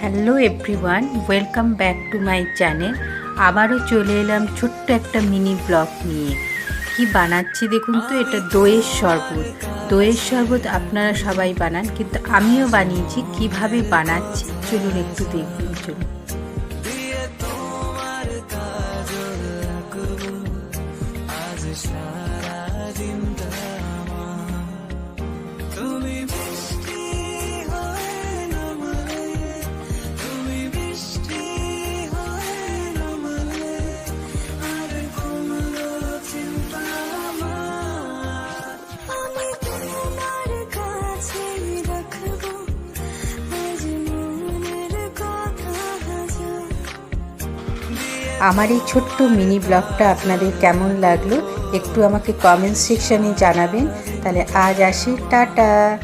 Hello everyone welcome back to my channel আবারও চলে এলাম ছোট্ট একটা মিনি ব্লগ নিয়ে। কি বানাচ্ছি দেখুন তো, এটা দইয়ের শরবত। দইয়ের শরবত আপনারা সবাই বানান, কিন্তু আমিও বানিয়েছি, কীভাবে বানাচ্ছি চলুন একটু দেখুন, চলুন। আমার এই ছোট্ট মিনি ব্লগটা আপনাদের কেমন লাগল একটু আমাকে কমেন্ট সেকশানে জানাবেন। তাহলে আজ আসি, টাটা।